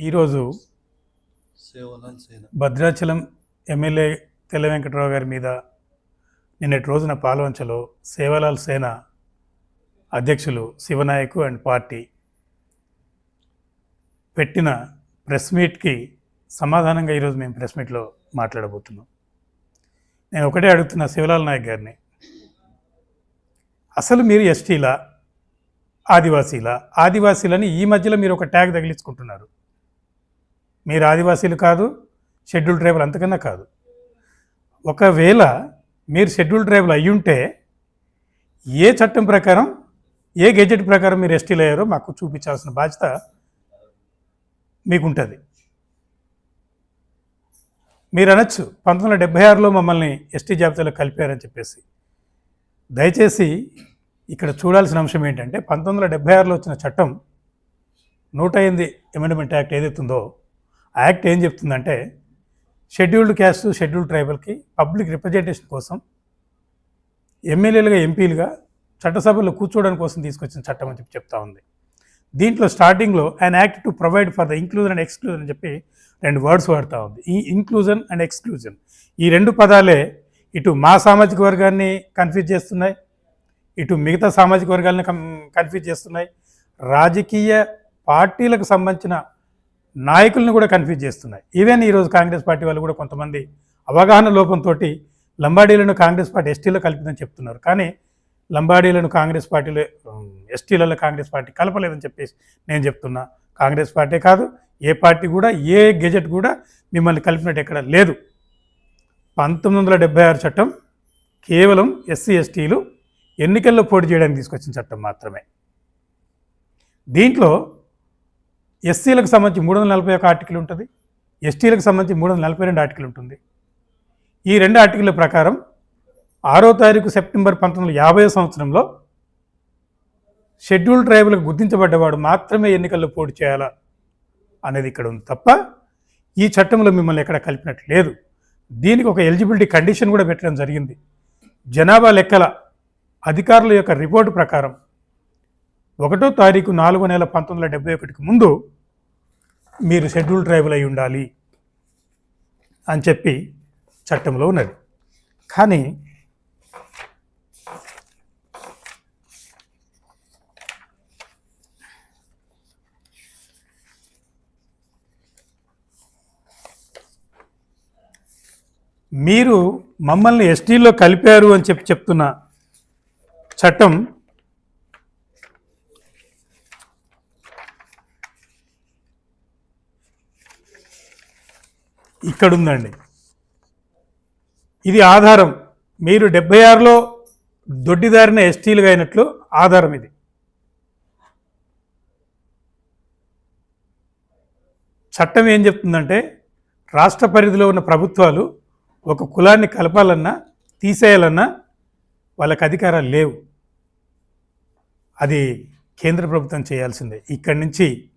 ఈరోజు భద్రాచలం ఎమ్మెల్యే తెల్ల వెంకటరావు గారి మీద నిన్నటి రోజున పాల్వంచలో సేవలాల్ సేన అధ్యక్షులు శివనాయకు అండ్ పార్టీ పెట్టిన ప్రెస్ మీట్కి సమాధానంగా ఈరోజు మేము ప్రెస్ మీట్లో మాట్లాడబోతున్నాం. నేను ఒకటే అడుగుతున్నా శివలాల్ నాయక్ గారిని. అసలు మీరు ఎస్టీలా? ఆదివాసీలా? ఆదివాసీలని ఈ మధ్యలో మీరు ఒక ట్యాగ్ తగిలించుకుంటున్నారు. మీరు ఆదివాసీలు కాదు షెడ్యూల్ ట్రైబల్ అంతకన్నా కాదు. ఒకవేళ మీరు షెడ్యూల్ ట్రైబల్ అయ్యుంటే ఏ చట్టం ప్రకారం ఏ గెజెట్ ప్రకారం మీరు ఎస్టీలు అయ్యారో మాకు చూపించాల్సిన బాధ్యత మీకుంటుంది. మీరు అనొచ్చు పంతొమ్మిది వందల డెబ్బై ఆరులో మమ్మల్ని ఎస్టీ జాబితాలో కలిపారని చెప్పేసి. దయచేసి ఇక్కడ చూడాల్సిన అంశం ఏంటంటే పంతొమ్మిది వందల డెబ్బై ఆరులో వచ్చిన చట్టం నూట ఎనిమిది అమెండ్మెంట్ యాక్ట్ ఏదైతుందో ఆ యాక్ట్ ఏం చెప్తుందంటే షెడ్యూల్డ్ క్యాస్ట్ షెడ్యూల్డ్ ట్రైబల్కి పబ్లిక్ రిప్రజెంటేషన్ కోసం ఎమ్మెల్యేలుగా ఎంపీలుగా చట్టసభలో కూర్చోవడం కోసం తీసుకొచ్చిన చట్టం అని చెప్పి చెప్తా ఉంది. దీంట్లో స్టార్టింగ్లో an act to provide for the inclusion and exclusion అని చెప్పి రెండు వర్డ్స్ వాడుతూ ఉంది. ఈ ఇంక్లూజన్ అండ్ ఎక్స్క్లూజన్ ఈ రెండు పదాలే ఇటు మా సామాజిక వర్గాన్ని కన్ఫ్యూజ్ చేస్తున్నాయి ఇటు మిగతా సామాజిక వర్గాలను కన్ఫ్యూజ్ చేస్తున్నాయి. రాజకీయ పార్టీలకు సంబంధించిన నాయకులను కూడా కన్ఫ్యూజ్ చేస్తున్నాయి. ఈవెన్ ఈరోజు కాంగ్రెస్ పార్టీ వాళ్ళు కూడా కొంతమంది అవగాహన లోపంతో లంబాడీలను కాంగ్రెస్ పార్టీ ఎస్టీలో కలిపిందని చెప్తున్నారు. కానీ లంబాడీలను కాంగ్రెస్ పార్టీలో ఎస్టీలలో కాంగ్రెస్ పార్టీ కలపలేదని చెప్పేసి నేను చెప్తున్నా. కాంగ్రెస్ పార్టీ కాదు ఏ పార్టీ కూడా ఏ గెజెట్ కూడా మిమ్మల్ని కలిపినట్టు ఎక్కడ లేదు. పంతొమ్మిది వందల డెబ్బై ఆరు చట్టం కేవలం ఎస్సీ ఎస్టీలు ఎన్నికల్లో పోటీ చేయడానికి తీసుకొచ్చిన చట్టం మాత్రమే. దీంట్లో ఎస్సీలకు సంబంధించి మూడు వందల నలభై ఒక ఆర్టికల్ ఉంటుంది. ఎస్టీలకు సంబంధించి మూడు వందల నలభై రెండు ఆర్టికల్ ఉంటుంది. ఈ రెండు ఆర్టికల్ ప్రకారం ఆరో తారీఖు సెప్టెంబర్ పంతొమ్మిది వందల యాభై సంవత్సరంలో షెడ్యూల్ ట్రైబులకు గుర్తించబడ్డవాడు మాత్రమే ఎన్నికల్లో పోటీ చేయాలా అనేది ఇక్కడ ఉంది తప్ప ఈ చట్టంలో మిమ్మల్ని ఎక్కడ కలిపినట్టు లేదు. దీనికి ఒక ఎలిజిబిలిటీ కండిషన్ కూడా పెట్టడం జరిగింది. జనాభా లెక్కల అధికారుల యొక్క రిపోర్టు ప్రకారం ఒకటో తారీఖు నాలుగో నెల పంతొమ్మిది వందల డెబ్బై ఒకటికి ముందు మీరు షెడ్యూల్ ట్రైబల్ అయి ఉండాలి అని చెప్పి చట్టంలో ఉన్నది. కానీ మీరు మమ్మల్ని ఎస్టీలో కలిపారు అని చెప్పి చెప్తున్న చట్టం ఇక్కడుందండి. ఇది ఆధారం. మీరు డెబ్బై ఆరులో దొడ్డిదారిన ఎస్టీలుగా అయినట్లు ఆధారం ఇది. చట్టం ఏం చెప్తుందంటే రాష్ట్ర పరిధిలో ఉన్న ప్రభుత్వాలు ఒక కులాన్ని కలపాలన్నా తీసేయాలన్నా వాళ్ళకి అధికారాలు లేవు. అది కేంద్ర ప్రభుత్వం చేయాల్సిందే. ఇక్కడి నుంచి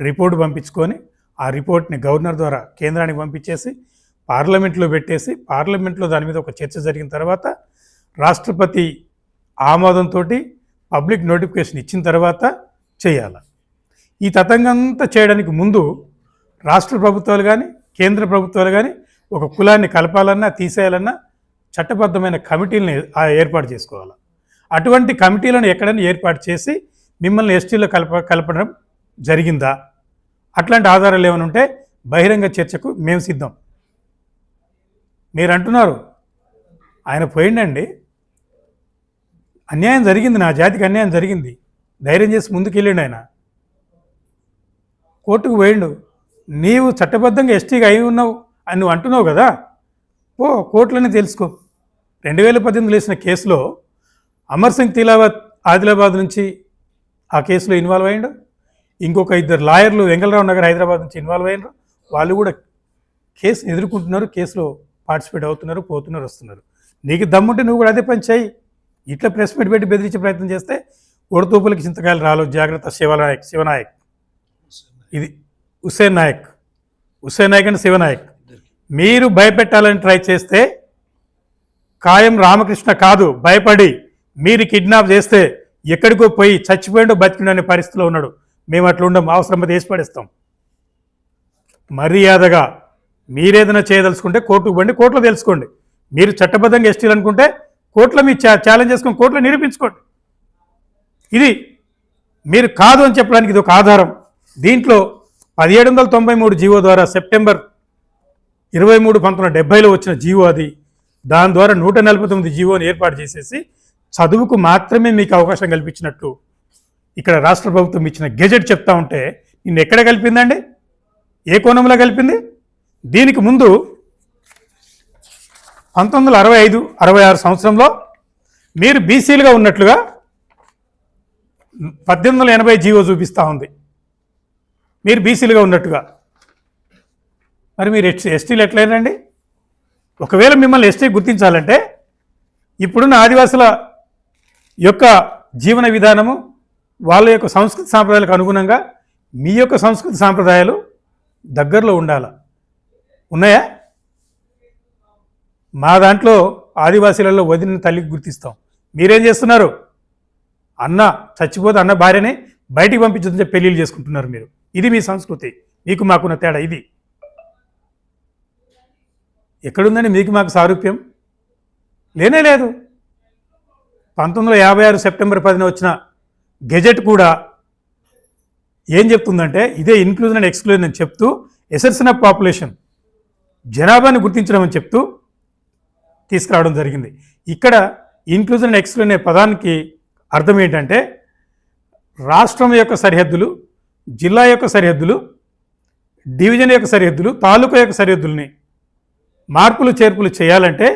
రిపోర్ట్ పంపించుకొని ఆ రిపోర్ట్ని గవర్నర్ ద్వారా కేంద్రానికి పంపించేసి పార్లమెంట్లో పెట్టేసి పార్లమెంట్లో దాని మీద ఒక చర్చ జరిగిన తర్వాత రాష్ట్రపతి ఆమోదంతో పబ్లిక్ నోటిఫికేషన్ ఇచ్చిన తర్వాత చేయాలి. ఈ తతంగంతా చేయడానికి ముందు రాష్ట్ర ప్రభుత్వాలు కానీ కేంద్ర ప్రభుత్వాలు కానీ ఒక కులాన్ని కలపాలన్నా తీసేయాలన్నా చట్టబద్ధమైన కమిటీలను ఏర్పాటు చేసుకోవాలి. అటువంటి కమిటీలను ఎక్కడైనా ఏర్పాటు చేసి మిమ్మల్ని ఎస్టీలో కలప కలపడం జరిగిందా? అట్లాంటి ఆధారాలు ఏమైనా ఉంటే బహిరంగ చర్చకు మేము సిద్ధం. మీరు అంటున్నారు ఆయన పోయిండండి. అన్యాయం జరిగింది నా జాతికి అన్యాయం జరిగింది. ధైర్యం చేసి ముందుకెళ్ళిండు ఆయన. కోర్టుకు పోయిండు. నీవు చట్టబద్ధంగా ఎస్టీగా అయి ఉన్నావు అని నువ్వు అంటున్నావు కదా? పో కోర్టులని తెలుసుకో. రెండు వేల పద్దెనిమిదిలో వేసిన కేసులో అమర్ సింగ్ తిలావత్ ఆదిలాబాద్ నుంచి ఆ కేసులో ఇన్వాల్వ్ అయ్యిండు. ఇంకొక ఇద్దరు లాయర్లు వెంగళరావు నగర్ హైదరాబాద్ నుంచి ఇన్వాల్వ్ అయినారు. వాళ్ళు కూడా కేసు ఎదుర్కొంటున్నారు కేసులో పార్టిసిపేట్ అవుతున్నారు పోతున్నారు వస్తున్నారు. నీకు దమ్ముంటే నువ్వు కూడా అదే పని చేయి. ఇట్లా ప్రెస్ మీట్ పెట్టి బెదిరించే ప్రయత్నం చేస్తే ఉడతూపులకి చింతకాయలు రాలో. జాగ్రత్త శివనాయక్ శివనాయక్. ఇది హుసేన్ నాయక్. హుసేన్ నాయక్ అండ్ శివనాయక్. మీరు భయపెట్టాలని ట్రై చేస్తే కాయం రామకృష్ణ కాదు. భయపడి మీరు కిడ్నాప్ చేస్తే ఎక్కడికో పోయి చచ్చిపోయిండో బతికిండో అనే పరిస్థితిలో ఉన్నాడు. మేము అట్లా ఉండం అవసరం వేసి పడేస్తాం. మర్యాదగా మీరేదైనా చేయదలుచుకుంటే కోర్టుకు బండి కోర్టులో తెలుసుకోండి. మీరు చట్టబద్ధంగా ఎస్టీలు అనుకుంటే కోర్టులో మీ ఛా ఛాలెంజ్ చేసుకొని కోర్టులో నిరూపించుకోండి. ఇది మీరు కాదు అని చెప్పడానికి ఇది ఒక ఆధారం. దీంట్లో పదిహేడు వందల తొంభై మూడు జీవో ద్వారా సెప్టెంబర్ ఇరవై మూడు పంతొమ్మిది వందల డెబ్బైలో వచ్చిన జీవో అది. దాని ద్వారా నూట నలభై తొమ్మిది జీవోని ఏర్పాటు చేసేసి చదువుకు మాత్రమే మీకు అవకాశం కల్పించినట్టు ఇక్కడ రాష్ట్ర ప్రభుత్వం ఇచ్చిన గెజెట్ చెప్తా ఉంటే నిన్ను ఎక్కడ కలిపిందండి? ఏ కోణంలో కలిపింది? దీనికి ముందు పంతొమ్మిది వందల అరవై ఐదు అరవై ఆరు సంవత్సరంలో మీరు బీసీలుగా ఉన్నట్లుగా పద్దెనిమిది వందల ఎనభై జీవో చూపిస్తూ ఉంది. మీరు బీసీలుగా ఉన్నట్టుగా. మరి మీరు ఎస్ ఎస్టీలు ఎట్లయినండి ఒకవేళ మిమ్మల్ని ఎస్టీ గుర్తించాలంటే ఇప్పుడున్న ఆదివాసుల యొక్క జీవన విధానము వాళ్ళ యొక్క సంస్కృతి సాంప్రదాయాలకు అనుగుణంగా మీ యొక్క సంస్కృతి సాంప్రదాయాలు దగ్గరలో ఉండాల? ఉన్నాయా? మా దాంట్లో ఆదివాసీలలో వదిలిన తల్లికి గుర్తిస్తాం. మీరేం చేస్తున్నారు? అన్న చచ్చిపోతే అన్న భార్యని బయటికి పంపించదని పెళ్ళిళ్ళు చేసుకుంటున్నారు మీరు. ఇది మీ సంస్కృతి. మీకు మాకున్న తేడా ఇది. ఎక్కడుందని మీకు మాకు సారూప్యం? లేనే లేదు. పంతొమ్మిది వందల యాభై ఆరు సెప్టెంబర్ పదిన వచ్చిన గెజెట్ కూడా ఏం చెప్తుందంటే ఇదే ఇన్క్లూజన్ అండ్ ఎక్స్క్లూజన్ అని చెప్తూ ఎసెర్షన్ ఆఫ్ పాపులేషన్ జనాభాని గుర్తించడం అని చెప్తూ తీసుకురావడం జరిగింది. ఇక్కడ ఇన్క్లూజన్ అండ్ ఎక్స్క్లూజన్ అనే పదానికి అర్థం ఏంటంటే రాష్ట్రం యొక్క సరిహద్దులు జిల్లా యొక్క సరిహద్దులు డివిజన్ యొక్క సరిహద్దులు తాలూకా యొక్క సరిహద్దుల్ని మార్పులు చేర్పులు చేయాలంటే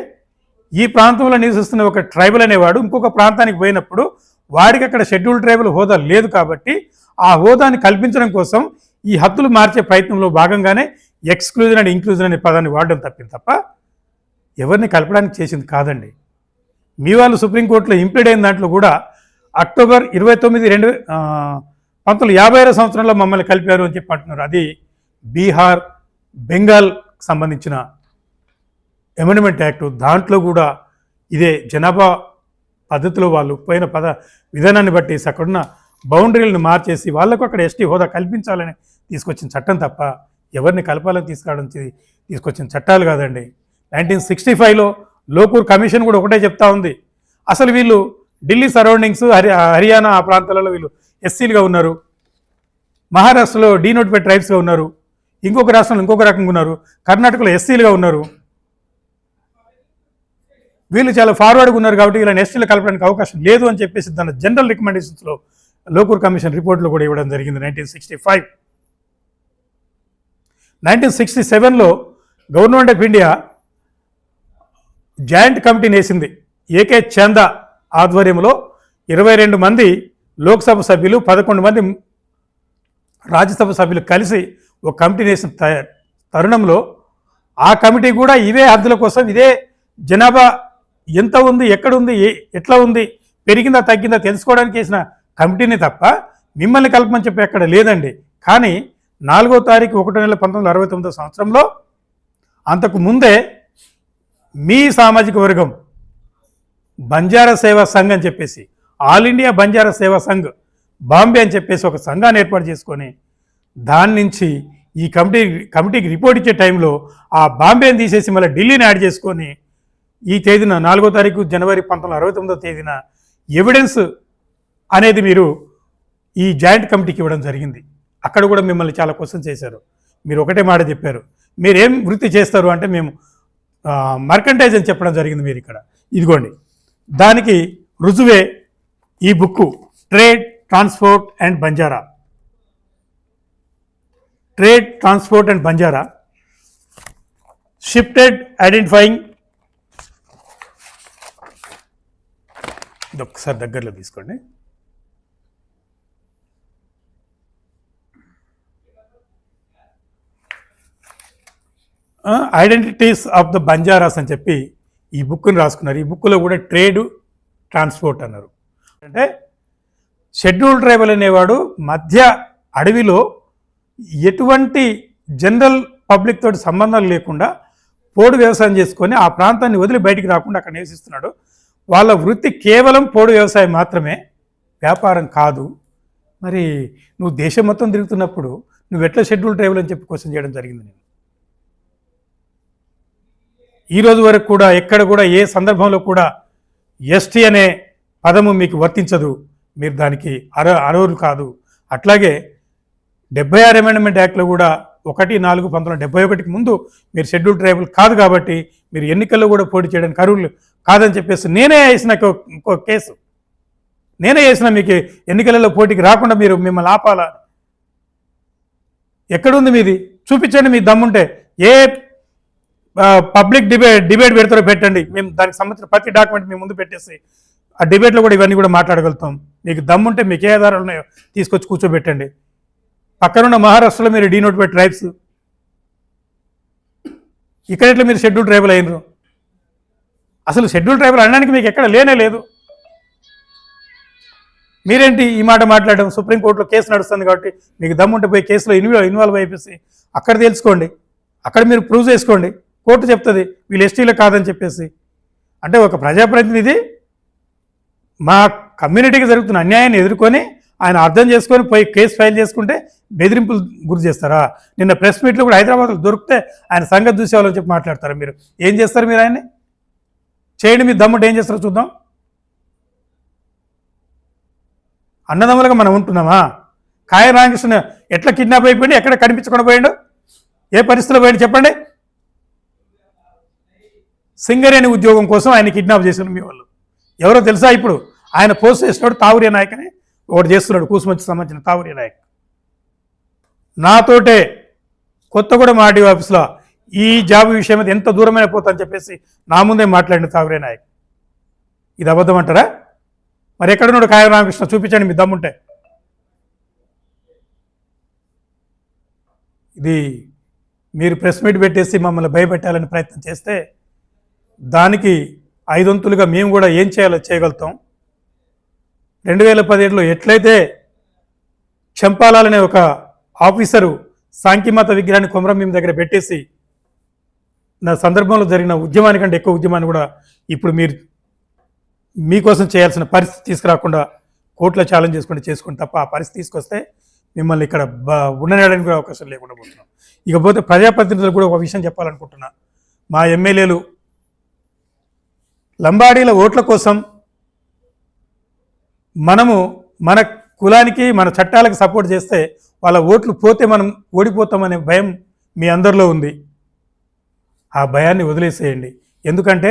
ఈ ప్రాంతంలో నివసిస్తున్న ఒక ట్రైబల్ అనేవాడు ఇంకొక ప్రాంతానికి పోయినప్పుడు వాడికి అక్కడ షెడ్యూల్ ట్రైబల్ హోదా లేదు కాబట్టి ఆ హోదాని కల్పించడం కోసం ఈ హద్దులు మార్చే ప్రయత్నంలో భాగంగానే ఎక్స్క్లూజన్ అండ్ ఇంక్లూజన్ అనే పదాన్ని వాడడం తప్పింది తప్ప ఎవరిని కలపడానికి చేసింది కాదండి. మీ వాళ్ళు సుప్రీంకోర్టులో ఇంప్లీడ్ అయిన దాంట్లో కూడా అక్టోబర్ ఇరవై తొమ్మిది రెండు ఆ, పంతొమ్మిది యాభై ఆరో సంవత్సరంలో మమ్మల్ని కలిపారు అని చెప్పి అంటున్నారు. అది బీహార్ బెంగాల్ సంబంధించిన అమెండ్మెంట్ యాక్ట్ దాంట్లో కూడా ఇదే జనాభా పద్ధతిలో వాళ్ళు పోయిన పద విధానాన్ని బట్టి అక్కడున్న బౌండరీలను మార్చేసి వాళ్ళకు అక్కడ ఎస్టీ హోదా కల్పించాలని తీసుకొచ్చిన చట్టం తప్ప ఎవరిని కలపాలని తీసుకురావడం తీసుకొచ్చిన చట్టాలు కాదండి. నైన్టీన్ సిక్స్టీ ఫైవ్లో లోకూర్ కమిషన్ కూడా ఒకటే చెప్తా ఉంది. అసలు వీళ్ళు ఢిల్లీ సరౌండింగ్స్ హరి హర్యానా ఆ ప్రాంతాలలో వీళ్ళు ఎస్సీలుగా ఉన్నారు. మహారాష్ట్రలో డీనోటిఫైడ్ ట్రైబ్స్గా ఉన్నారు. ఇంకొక రాష్ట్రంలో ఇంకొక రకంగా ఉన్నారు. కర్ణాటకలో ఎస్సీలుగా ఉన్నారు. వీళ్ళు చాలా ఫార్వర్డ్గా ఉన్నారు కాబట్టి ఇలా ఎస్టీలు కలపడానికి అవకాశం లేదు అని చెప్పేసి దాని జనరల్ రికమెండేషన్స్లో లోకూర్ కమిషన్ రిపోర్ట్లో కూడా ఇవ్వడం జరిగింది nineteen sixty five nineteen sixty సెవెన్లో గవర్నమెంట్ ఆఫ్ ఇండియా జాయింట్ కమిటీని వేసింది ఏకే చందా ఆధ్వర్యంలో ఇరవై రెండు మంది లోక్సభ సభ్యులు పదకొండు మంది రాజ్యసభ సభ్యులు కలిసి ఒక కమిటీని వేసిన తరుణంలో ఆ కమిటీ కూడా ఇవే హద్దుల కోసం ఇదే జనాభా ఎంత ఉంది ఎక్కడ ఉంది ఏ- ఎట్లా ఉంది పెరిగిందా తగ్గిందా తెలుసుకోవడానికి వేసిన కమిటీని తప్ప మిమ్మల్ని కలపమని చెప్పి ఎక్కడ లేదండి. కానీ నాలుగో తారీఖు ఒకటో నెల పంతొమ్మిది వందల అరవై తొమ్మిదో సంవత్సరంలో అంతకు ముందే మీ సామాజిక వర్గం బంజారా సేవా సంఘ్ అని చెప్పేసి ఆల్ ఇండియా బంజారా సేవా సంఘ్ బాంబే అని చెప్పేసి ఒక సంఘాన్ని ఏర్పాటు చేసుకొని దాని నుంచి ఈ కమిటీ కమిటీకి రిపోర్ట్ ఇచ్చే టైంలో ఆ బాంబేని తీసేసి మళ్ళీ ఢిల్లీని యాడ్ చేసుకొని ఈ తేదీన నాలుగో తారీఖు జనవరి పంతొమ్మిది అరవై తొమ్మిదో తేదీన ఎవిడెన్స్ అనేది మీరు ఈ జాయింట్ కమిటీకి ఇవ్వడం జరిగింది. అక్కడ కూడా మిమ్మల్ని చాలా క్వశ్చన్ చేశారు. మీరు ఒకటే మాట చెప్పారు. మీరేం వృత్తి చేస్తారు అంటే మేము మర్కంటైజ్ అని చెప్పడం జరిగింది మీరు ఇక్కడ. ఇదిగోండి. దానికి రుజువే ఈ book trade transport and Banjara trade transport and Banjara shifted identifying ఇది ఒక్కసారి దగ్గరలో తీసుకోండి. ఐడెంటిటీస్ ఆఫ్ ద బంజారాస్ అని చెప్పి ఈ బుక్ని రాసుకున్నారు. ఈ బుక్లో కూడా ట్రేడ్ ట్రాన్స్పోర్ట్ అన్నారు. అంటే షెడ్యూల్ ట్రైబల్ అనేవాడు మధ్య అడవిలో ఎటువంటి జనరల్ పబ్లిక్ తోటి సంబంధాలు లేకుండా పోడు వ్యవసాయం చేసుకొని ఆ ప్రాంతాన్ని వదిలి బయటికి రాకుండా అక్కడ నివసిస్తున్నాడు. వాళ్ళ వృత్తి కేవలం పోడు వ్యవసాయం మాత్రమే వ్యాపారం కాదు. మరి నువ్వు దేశం మొత్తం తిరుగుతున్నప్పుడు నువ్వు ఎట్లా షెడ్యూల్ ట్రైబల్ అని చెప్పి క్వశ్చన్ చేయడం జరిగింది నేను. ఈరోజు వరకు కూడా ఎక్కడ కూడా ఏ సందర్భంలో కూడా ఎస్టీ అనే పదము మీకు వర్తించదు. మీరు దానికి అర అర్హులు కాదు. అట్లాగే డెబ్బై ఆరు అమెండ్మెంట్ యాక్ట్లో కూడా ఒకటి నాలుగు పంతొమ్మిది వందల డెబ్బై ఒకటికి ముందు మీరు షెడ్యూల్ ట్రైబల్ కాదు కాబట్టి మీరు ఎన్నికల్లో కూడా పోటీ చేయడానికి అర్హులు కాదని చెప్పేసి నేనే వేసిన ఇంకో కేసు. నేనే వేసిన మీకు ఎన్నికలలో పోటీకి రాకుండా మీరు మిమ్మల్ని ఆపాలా? ఎక్కడుంది మీది? చూపించండి మీ దమ్ముంటే. ఏ పబ్లిక్ డిబేట్ డిబేట్ పెడతారో పెట్టండి. మేము దానికి సంబంధించిన ప్రతి డాక్యుమెంట్ మీ ముందు పెట్టేసి ఆ డిబేట్లో కూడా ఇవన్నీ కూడా మాట్లాడగలుగుతాం. మీకు దమ్ముంటే మీకు ఏ ఆధారాలు ఉన్నాయో తీసుకొచ్చి కూర్చోబెట్టండి. పక్కనున్న మహారాష్ట్రలో మీరు డీనోటిఫైడ్ ట్రైబ్స్ ఇక్కడ ఎట్లా మీరు షెడ్యూల్ ట్రైబల్ అయినరు? అసలు షెడ్యూల్ ట్రైబల్ అనడానికి మీకు ఎక్కడ లేనే లేదు. మీరేంటి ఈ మాట మాట్లాడడం? సుప్రీంకోర్టులో కేసు నడుస్తుంది కాబట్టి మీకు దమ్ముంటే పోయి కేసులో ఇన్వాల్వ్ ఇన్వాల్వ్ అయిపోయి అక్కడ తెలుసుకోండి అక్కడ మీరు ప్రూవ్ చేసుకోండి. కోర్టు చెప్తుంది వీళ్ళు ఎస్టీలో కాదని చెప్పేసి. అంటే ఒక ప్రజాప్రతినిధి మా కమ్యూనిటీకి జరుగుతున్న అన్యాయాన్ని ఎదుర్కొని ఆయన అర్థం చేసుకొని పోయి కేసు ఫైల్ చేసుకుంటే బెదిరింపులు గురి చేస్తారా? నిన్న ప్రెస్ మీట్లో కూడా హైదరాబాద్లో దొరికితే ఆయన సంగతి చూసేవాళ్ళని చెప్పి మాట్లాడతారా మీరు? ఏం చేస్తారు మీరు ఆయన్ని? చేయండి మీ దమ్ము ఏం చేస్తారో చూద్దాం. అన్నదమ్ములుగా మనం ఉంటున్నామా? కాయ రామకృష్ణ ఎట్లా కిడ్నాప్ అయిపోయింది ఎక్కడ కనిపించకుండా పోయాడు? ఏ పరిస్థితిలో పోయిండు చెప్పండి? సింగరేణి ఉద్యోగం కోసం ఆయన కిడ్నాప్ చేశారు మీ వాళ్ళు. ఎవరో తెలుసా ఇప్పుడు? ఆయన పోస్ట్ చేసినాడు తావురే నాయక్ అని ఒకటి చేస్తున్నాడు కూసుమంచి సంబంధించిన తావురే నాయక్. నాతోటే కొత్తగూడెం ఆర్డీఓ ఆఫీస్లో ఈ జాబ్ విషయం మీద ఎంత దూరమైన పోతా చెప్పేసి నా ముందే మాట్లాడిన తావరే నాయక్. ఇది అబద్ధం అంటారా? మరి ఎక్కడున్నాడు కాయ రామకృష్ణ? చూపించండి మీ దమ్ముంటే. ఇది మీరు ప్రెస్ మీట్ పెట్టేసి మమ్మల్ని భయపెట్టాలని ప్రయత్నం చేస్తే దానికి ఐదొంతులుగా మేము కూడా ఏం చేయాలో చేయగలుగుతాం. రెండు వేల పదిహేడులో ఎట్లయితే చంపాలనే ఒక ఆఫీసరు సాంఖ్యమత విగ్రహాన్ని కొమరం దగ్గర పెట్టేసి సందర్భంలో జరిగిన ఉద్యమానికంటే ఎక్కువ ఉద్యమాన్ని కూడా ఇప్పుడు మీరు మీకోసం చేయాల్సిన పరిస్థితి తీసుకురాకుండా కోర్టులో ఛాలెంజ్ చేసుకుంటే చేసుకుని తప్ప ఆ పరిస్థితి తీసుకొస్తే మిమ్మల్ని ఇక్కడ బ- ఉండనేయడానికి కూడా అవకాశం లేకుండా పోతున్నాం. ఇకపోతే ప్రజాప్రతినిధులు కూడా ఒక విషయం చెప్పాలనుకుంటున్నా. మా ఎమ్మెల్యేలు లంబాడీల ఓట్ల కోసం మనము మన కులానికి మన చట్టాలకు సపోర్ట్ చేస్తే వాళ్ళ ఓట్లు పోతే మనం ఓడిపోతామనే భయం మీ అందరిలో ఉంది. ఆ భయాన్ని వదిలేసేయండి. ఎందుకంటే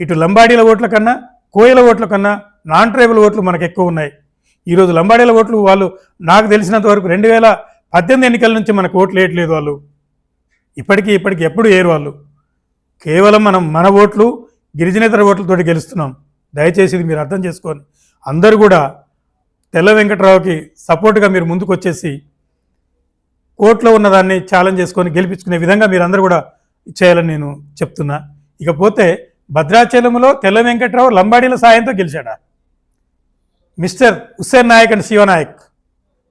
ఇటు లంబాడీల ఓట్ల కన్నా కోయల ఓట్ల కన్నా నాన్ ట్రైబల్ ఓట్లు మనకు ఎక్కువ ఉన్నాయి. ఈరోజు లంబాడీల ఓట్లు వాళ్ళు నాకు తెలిసినంత వరకు రెండు వేల పద్దెనిమిది ఎన్నికల నుంచి మనకు ఓట్లు వేయట్లేదు వాళ్ళు. ఇప్పటికీ ఇప్పటికి ఎప్పుడు ఏరు వాళ్ళు. కేవలం మనం మన ఓట్లు గిరిజనేతర ఓట్లతోటి గెలుస్తున్నాం. దయచేసి ఇది మీరు అర్థం చేసుకోండి. అందరూ కూడా తెల్ల వెంకట్రావుకి సపోర్ట్గా మీరు ముందుకు వచ్చేసి కోర్టులో ఉన్నదాన్ని ఛాలెంజ్ చేసుకొని గెలిపించుకునే విధంగా మీరందరూ కూడా చేయాలని నేను చెప్తున్నా. ఇకపోతే భద్రాచలంలో తెల్ల వెంకట్రావు లంబాడీల సాయంతో గెలిచాడా? మిస్టర్ హుస్సేన్ నాయక్ అండ్ శివనాయక్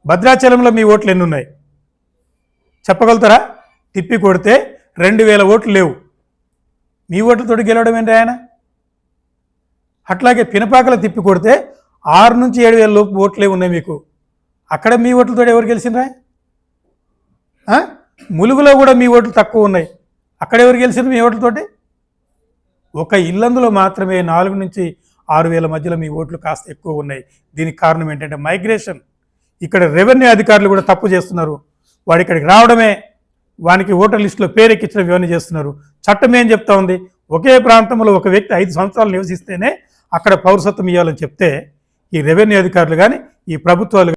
భద్రాచలంలో మీ ఓట్లు ఎన్ని ఉన్నాయి చెప్పగలుగుతారా? తిప్పి కొడితే రెండు వేల ఓట్లు లేవు. మీ ఓట్లతో గెలవడం ఏంటి ఆయన? అట్లాగే పినపాకలు తిప్పి కొడితే ఆరు నుంచి ఏడు వేల లోపు ఓట్లే ఉన్నాయి మీకు. అక్కడ మీ ఓట్లతో ఎవరు గెలిచిండ్రా? ములుగులో కూడా మీ ఓట్లు తక్కువ ఉన్నాయి. అక్కడ ఎవరు గెలిచిండ్రు మీ ఓట్లతోటి ఒక ఇల్లందులో మాత్రమే నాలుగు నుంచి ఆరు వేల మధ్యలో మీ ఓట్లు కాస్త ఎక్కువ ఉన్నాయి. దీనికి కారణం ఏంటంటే మైగ్రేషన్. ఇక్కడ రెవెన్యూ అధికారులు కూడా తప్పు చేస్తున్నారు. వాడు ఇక్కడికి రావడమే వానికి ఓటర్ లిస్టులో పేరెక్కించడం ఇవన్నీ చేస్తున్నారు. చట్టం ఏం చెప్తా ఉంది? ఒకే ప్రాంతంలో ఒక వ్యక్తి ఐదు సంవత్సరాలు నివసిస్తేనే అక్కడ పౌరసత్వం ఇవ్వాలని చెప్తే ఈ రెవెన్యూ అధికారులు కానీ ఈ ప్రభుత్వాలు